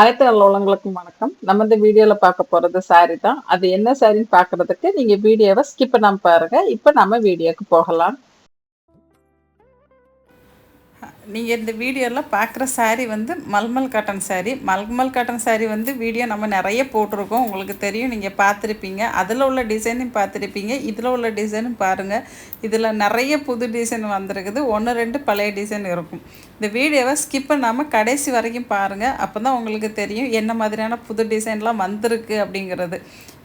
அனைத்து உள்ளவங்களுக்கும் வணக்கம். நம்ம இந்த வீடியோல பார்க்க போறது சாரி தான். அது என்ன சாரின்னு பாக்குறதுக்கு நீங்க வீடியோவை ஸ்கிப் பண்ணாம பாருங்க. இப்போ நம்ம வீடியோக்கு போகலாம். நீங்கள் இந்த வீடியோவில் பார்க்குற சாரீ வந்து மல்மல் காட்டன் சாரீ மல்மல் காட்டன் சாரீ வந்து வீடியோ நம்ம நிறைய போட்டிருக்கோம். உங்களுக்கு தெரியும். நீங்கள் பார்த்துருப்பீங்க. அதில் உள்ள டிசைனும் பார்த்துருப்பீங்க. இதில் உள்ள டிசைனும் பாருங்கள் இதில் நிறைய புது டிசைன் வந்திருக்குது. ஒன்று ரெண்டு பழைய டிசைன் இருக்கும். இந்த வீடியோவை ஸ்கிப் பண்ணாமல் கடைசி வரைக்கும் பாருங்கள் அப்போ தான் உங்களுக்கு தெரியும் என்ன மாதிரியான புது டிசைன்லாம் வந்திருக்கு அப்படிங்கிறது.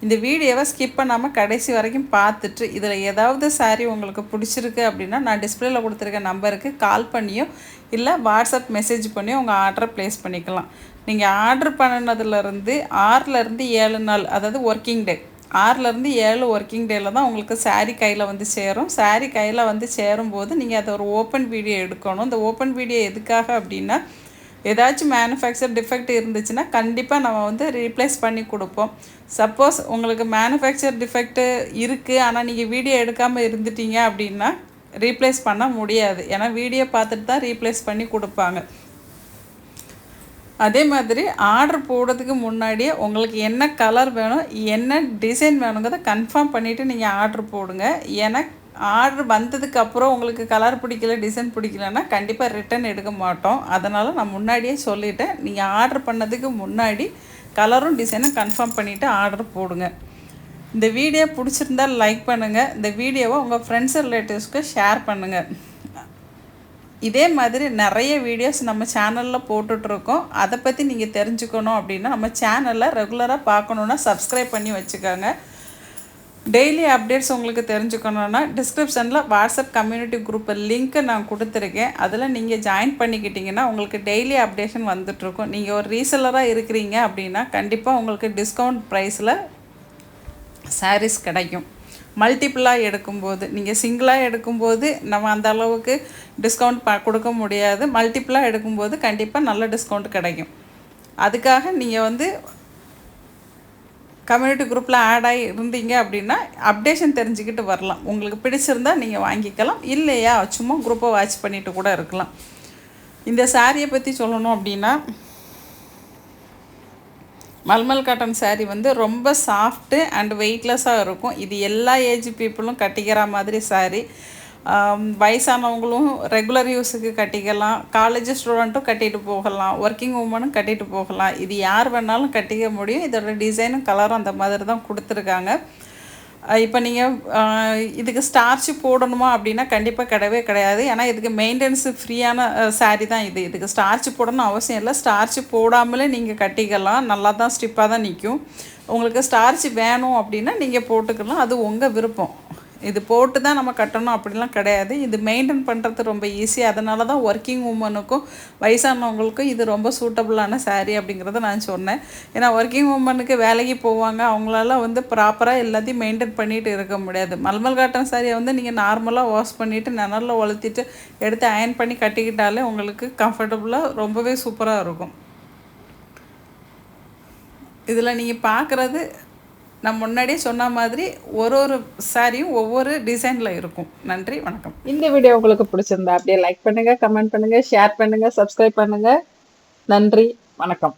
இந்த வீடியோவை ஸ்கிப் பண்ணாமல் கடைசி வரைக்கும் பார்த்துட்டு இதில் ஏதாவது சாரீ உங்களுக்கு பிடிச்சிருக்கு அப்படின்னா நான் டிஸ்பிளேயில் கொடுத்துருக்க நம்பருக்கு கால் பண்ணியும் இல்லை வாட்ஸ்அப் மெசேஜ் பண்ணி உங்கள் ஆர்டரை ப்ளேஸ் பண்ணிக்கலாம். நீங்கள் ஆர்டர் பண்ணினதுலேருந்து ஆறுலேருந்து ஏழு நாள் அதாவது ஒர்க்கிங் டே ஆறுலேருந்து ஏழு ஒர்க்கிங் டேயில் தான் உங்களுக்கு சாரீ கையில் வந்து சேரும். சாரீ கையில் வந்து சேரும்போது நீங்கள் அதை ஒரு ஓப்பன் வீடியோ எடுக்கணும். இந்த ஓப்பன் வீடியோ எதுக்காக அப்படின்னா ஏதாச்சும் மேனுஃபேக்சர் டிஃபெக்ட் இருந்துச்சுன்னா கண்டிப்பாக நம்ம வந்து ரீப்ளேஸ் பண்ணி கொடுப்போம். சப்போஸ் உங்களுக்கு மேனுஃபேக்சர் டிஃபெக்ட்டு இருக்குது ஆனால் நீங்கள் வீடியோ எடுக்காமல் இருந்துட்டீங்க அப்படின்னா ரீப்ளேஸ் பண்ண முடியாது. ஏன்னா வீடியோ பார்த்துட்டு தான் ரீப்ளேஸ் பண்ணி கொடுப்பாங்க. அதே மாதிரி ஆர்டர் போடுறதுக்கு முன்னாடியே உங்களுக்கு என்ன கலர் வேணும் என்ன டிசைன் வேணுங்கிறத கன்ஃபார்ம் பண்ணிவிட்டு நீங்கள் ஆர்டர் போடுங்க. ஏன்னா ஆர்டர் வந்ததுக்கு அப்புறம் உங்களுக்கு கலர் பிடிக்கல டிசைன் பிடிக்கலன்னா கண்டிப்பாக ரிட்டன் எடுக்க மாட்டோம். அதனால் நான் முன்னாடியே சொல்லிவிட்டேன் நீங்கள் ஆர்டர் பண்ணதுக்கு முன்னாடி கலரும் டிசைனும் கன்ஃபார்ம் பண்ணிவிட்டு ஆர்டர் போடுங்க. இந்த வீடியோ பிடிச்சிருந்தால் லைக் பண்ணுங்கள் இந்த வீடியோவை உங்கள் ஃப்ரெண்ட்ஸ் ரிலேட்டிவ்ஸ்க்கு ஷேர் பண்ணுங்கள் இதே மாதிரி நிறைய வீடியோஸ் நம்ம சேனலில் போட்டுட்ருக்கோம். அதை பற்றி நீங்கள் தெரிஞ்சுக்கணும் அப்படின்னா நம்ம சேனலில் ரெகுலராக பார்க்கணுன்னா சப்ஸ்கிரைப் பண்ணி வச்சுக்கோங்க. டெய்லி அப்டேட்ஸ் உங்களுக்கு தெரிஞ்சுக்கணுன்னா டிஸ்கிரிப்ஷனில் வாட்ஸ்அப் கம்யூனிட்டி குரூப் லிங்க்கு நான் கொடுத்துருக்கேன். அதில் நீங்கள் ஜாயின் பண்ணிக்கிட்டிங்கன்னா உங்களுக்கு டெய்லி அப்டேஷன் வந்துட்ருக்கும். நீங்கள் ஒரு ரீசெல்லராக இருக்கிறீங்க அப்படின்னா கண்டிப்பாக உங்களுக்கு டிஸ்கவுண்ட் ப்ரைஸில் சாரீஸ் கிடைக்கும். மல்டிப்புளாக எடுக்கும்போது நீங்கள் சிங்கிளாக எடுக்கும்போது நம்ம அந்த அளவுக்கு டிஸ்கவுண்ட் ப கொடுக்க முடியாது. மல்டிப்புளாக எடுக்கும்போது கண்டிப்பாக நல்ல டிஸ்கவுண்ட் கிடைக்கும். அதுக்காக நீங்கள் வந்து கம்யூனிட்டி குரூப்பில் ஆட் ஆகி இருந்தீங்க அப்படின்னா அப்டேஷன் தெரிஞ்சுக்கிட்டு வரலாம். உங்களுக்கு பிடிச்சிருந்தா நீங்கள் வாங்கிக்கலாம். இல்லையா சும்மா குரூப்பை வாட்ச் பண்ணிவிட்டு கூட இருக்கலாம். இந்த சாரியை பற்றி சொல்லணும் அப்படின்னா மல்மல் காட்டன் சாரீ வந்து ரொம்ப சாஃப்ட்டு அண்ட் வெயிட்லெஸ்ஸாக இருக்கும். இது எல்லா ஏஜ் பீப்புளும் கட்டிக்கிற மாதிரி சாரீ வயசானவங்களும் ரெகுலர் யூஸுக்கு கட்டிக்கலாம். காலேஜ் ஸ்டூடெண்ட்டும் கட்டிட்டு போகலாம். ஒர்க்கிங் உமனும் கட்டிட்டு போகலாம். இது யார் வேணாலும் கட்டிக்க முடியும். இதோட டிசைனும் கலரும் அந்த மாதிரி தான் கொடுத்துருக்காங்க. இப்போ நீங்கள் இதுக்கு ஸ்டார்ச் போடணுமா அப்படின்னா கண்டிப்பாக கிடையவே கிடையாது. ஏன்னா இதுக்கு மெயின்டெனன்ஸு ஃப்ரீயான சாரீ தான் இது. இதுக்கு ஸ்டார்ச் போடணும் அவசியம் இல்லை. ஸ்டார்ச் போடாமலே நீங்கள் கட்டிக்கலாம். நல்லா தான் ஸ்டிப்பாக தான் நிற்கும் உங்களுக்கு ஸ்டார்ச் வேணும் அப்படின்னா நீங்கள் போட்டுக்கலாம். அது உங்கள் விருப்பம். இது போட்டு தான் நம்ம கட்டணும் அப்படிலாம் கிடையாது. இது மெயின்டைன் பண்ணுறது ரொம்ப ஈஸி அதனால தான் ஒர்க்கிங் உமனுக்கும் வயசானவங்களுக்கும் இது ரொம்ப சூட்டபுளான சாரீ அப்படிங்கிறத நான் சொன்னேன். ஏன்னா ஒர்க்கிங் உமனுக்கு வேலைக்கு போவாங்க அவங்களால வந்து ப்ராப்பராக எல்லாத்தையும் மெயின்டைன் பண்ணிட்டு இருக்க முடியாது. மல்மல் காட்டன் சாரியை வந்து நீங்கள் நார்மலாக வாஷ் பண்ணிவிட்டு நிழலில் வளர்த்திட்டு எடுத்து அயன் பண்ணி கட்டிக்கிட்டாலே உங்களுக்கு கம்ஃபர்டபுளாக ரொம்பவே சூப்பராக இருக்கும். இதில் நீங்கள் பார்க்குறது நான் முன்னாடியே சொன்ன மாதிரி ஒரு ஒரு சாரியும் ஒவ்வொரு டிசைனில் இருக்கும். நன்றி வணக்கம். இந்த வீடியோ உங்களுக்கு பிடிச்சிருந்தா அப்படியே லைக் பண்ணுங்கள் கமெண்ட் பண்ணுங்கள் ஷேர் பண்ணுங்கள் சப்ஸ்கிரைப் பண்ணுங்கள் நன்றி வணக்கம்.